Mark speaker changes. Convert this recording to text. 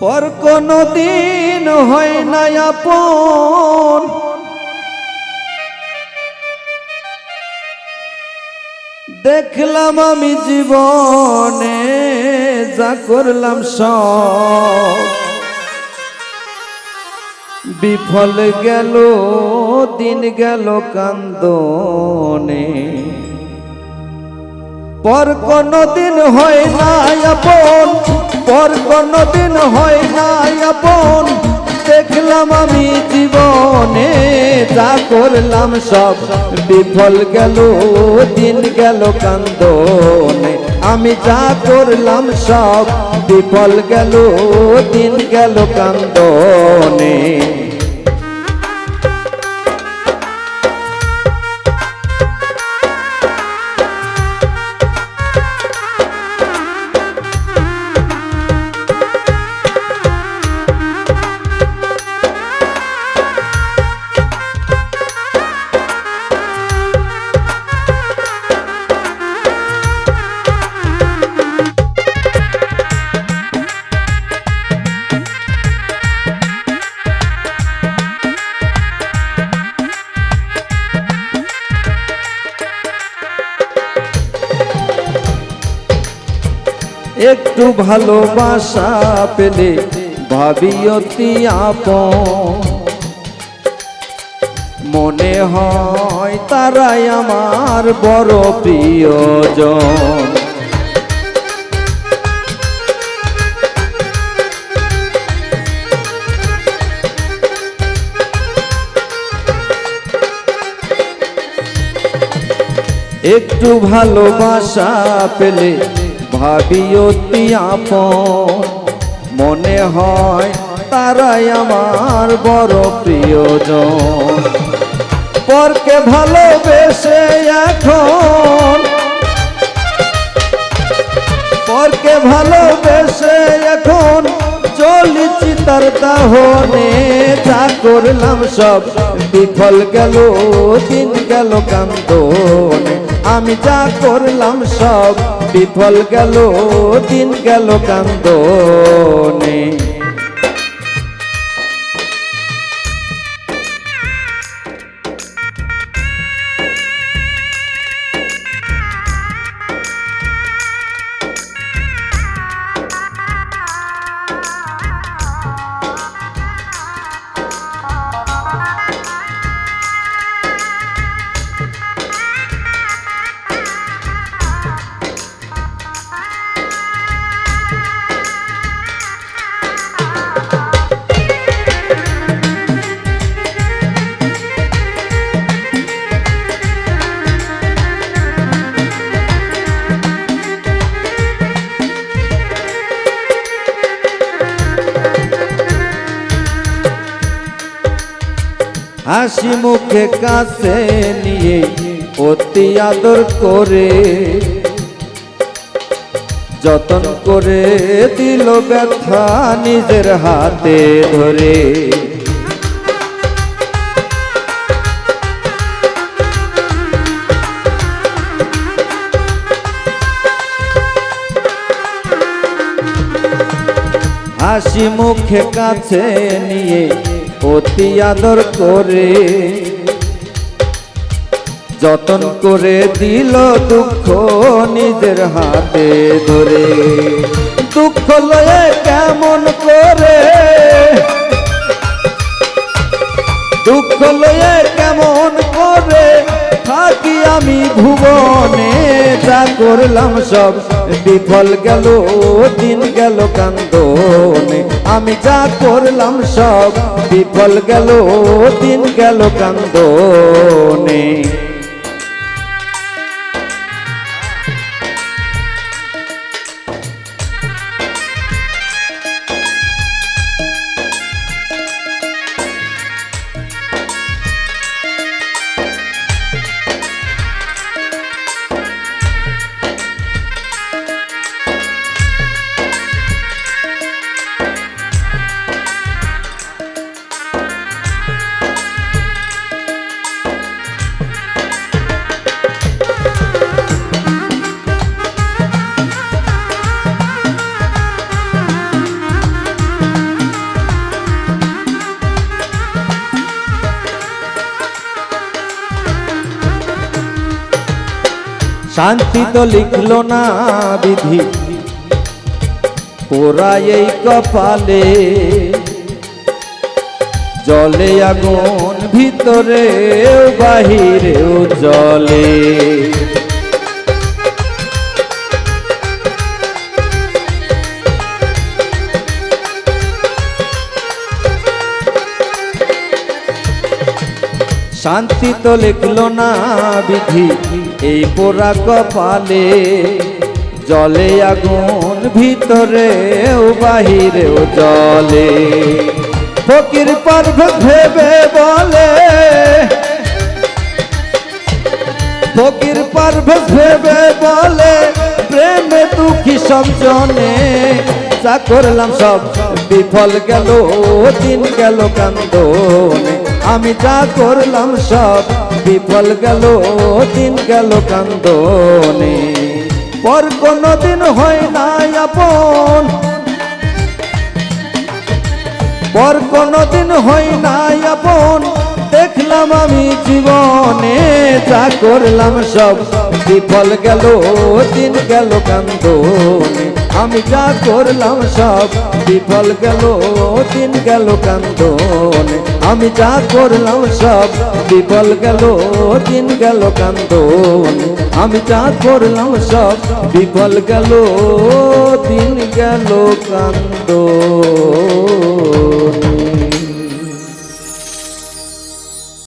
Speaker 1: পর কোনো দিন হয় না আপন। দেখলাম আমি জীবনে যা করলাম সব। বিফল গেল, দিন গেল কান্দনে। পর কোনো দিন হয় না আপন। পর কোনদিন হয় না আপন। দেখলাম আমি জীবনে যা করলাম সব বিফল গেল, দিন গেল কান্দনে। আমি যা করলাম সব বিফল গেল, দিন গেল কান্দনে। একটু ভালোবাসা পেলে ভাবি অতি আপন। মনে হয় তারাই আমার বড় প্রিয়জন। একটু ভালোবাসা পেলে ভাবি আপন। মনে হয় তারাই আমার বড় প্রিয়জন। পরকে ভালোবেসে এখন। পরকে ভালোবেসে এখন চলিছি তার দাহনে। যা করলাম সব বিফল গেল, দিন গেল কান্দনে। আমি যা করলাম সব বিফল গেল দিন গেল কান্দনে। হাসি মুখে কাছে নিয়ে অতি আদর করে যতন করে দিল ব্যথা নিজের হাতে ধরে। হাসি মুখে কাছে নিয়ে অতি আদর করে, যতন করে দিল দুঃখ নিজের হাতে ধরে। দুঃখ লয়ে কেমন করে? দুঃখ লয়ে কেমন করে? থাকি আমি ভুবনে, যা করলাম সব বিফল গেল দিন গেল কান্দনে। আমি যা করলাম সব বিফল গেল দিন গেল কান্দনে। শান্তি তো লিখলো না বিধি। ওরা এই কপালে। জলে আগুন ভিতরে বাহিরেও জলে। শান্তি তো লিখলো না বিধি, এই পোড়া কপালে। জলে আগুন ভিতরে ভিতরেও বাহিরেও জলে। ফকির পর্ব ভেবে বলে। ফকির পর্ব ভেবে বলে, প্রেমে দুঃখী সব জনে। যা করলাম সব, বিফল গেল, দিন গেল কান্দনে। আমি যা করলাম সব বিফল গেল, দিন গেল কান্দনে। পর কোনো দিন হয় না আপন। পর কোনো দিন হয় না আপন। দেখলাম আমি জীবনে যা করলাম সব বিফল গেল, দিন গেল কান্দনে। আমি যা করলাম সব বিফল গেল দিন গেল কান্দনে। আমি যা করলাম সব বিফল গেল দিন গেল কান্দনে। আমি যা করলাম সব বিফল গেল দিন গেল কান্দনে।